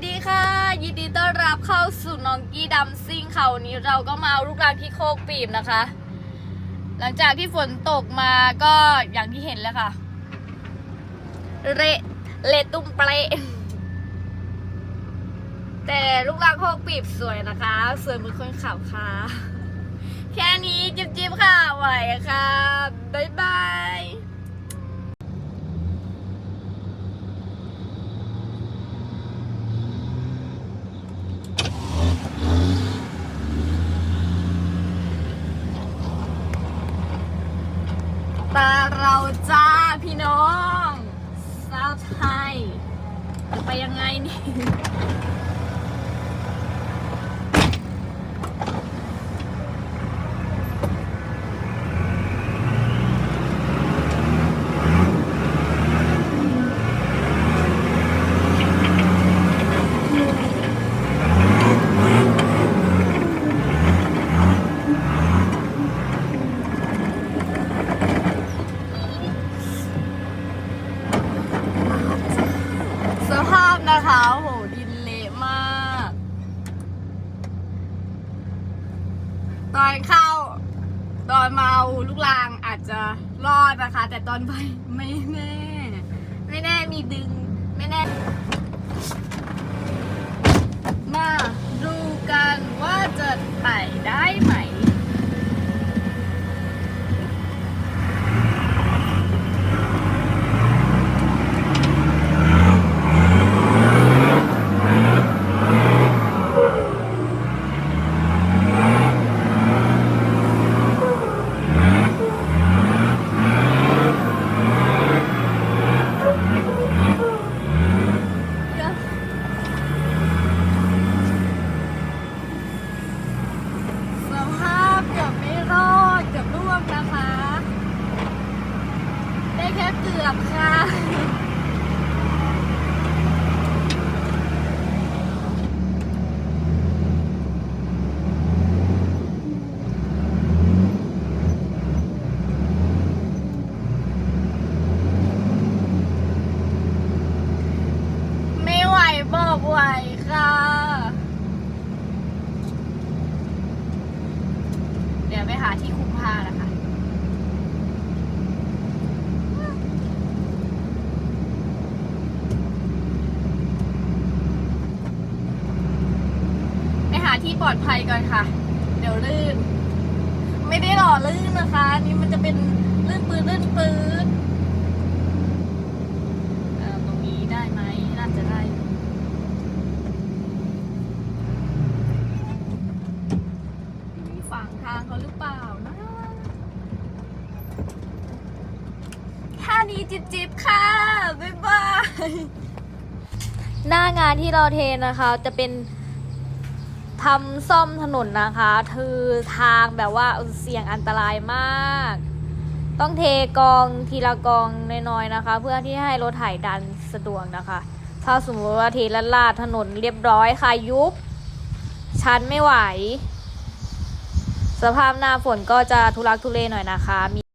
สดีค่ะ ยินดีต้อนรับเข้าสู่น้องกี้ดำซิ่งค่ะวันนี้เราก็มาเอาลูกรังที่โคกปีบนะคะ หลังจากที่ฝนตกมาก็อย่างที่เห็นแล้วค่ะ เละเละตุ้มเปละแต่ลูกรังโคกปีบสวยนะคะ สวยเหมือนคนขับค่ะ แค่นี้จิ๊บจิ๊บค่ะไหวค่ะ บ๊ายบาย ตาเราจ้าพี่น้องสาวไทยจะไปยังไงนี่ สภาพนะคะโหดินเละมาก ตอนเข้า ตอนเมาลูกลางอาจจะรอดนะคะ แต่ตอนไปไม่แน่ ไม่แน่มีดึง ไม่แน่ มาดูกันว่าจะไต่ได้ไหม สภาพเกือบไม่รอดเกือบร่วงนะคะ ได้แค่เกือบค่ะไม่ไหวบอกไหวค่ะ เดี๋ยวไปหาที่คุมผ้านะคะ ไปหา ที่ปลอดภัยก่อนค่ะ เดี๋ยวลื่น ไม่ได้หล่อลื่นนะคะ นี่มันจะเป็นลื่นปืนลื่นปืนเอ่อตรงนี้ได้ไหมน่าจะได้มีฝั่งทางเขาหรือเปล่านะแค่นี้จิบจิบค่ะ บ๊ายบาย หน้างานที่เราเทนะคะจะเป็น ทำซ่อมถนนนะคะคือทางแบบว่าเสี่ยงอันตรายมาก ต้องเทกองทีละกองน้อยๆนะคะ เพื่อที่ให้รถไถดันสะดวกนะคะ ถ้าสมมติว่าเทละลาดถนนเรียบร้อยค่ะยุบ ชันไม่ไหว สภาพหน้าฝนก็จะทุลักทุเลหน่อยนะคะมี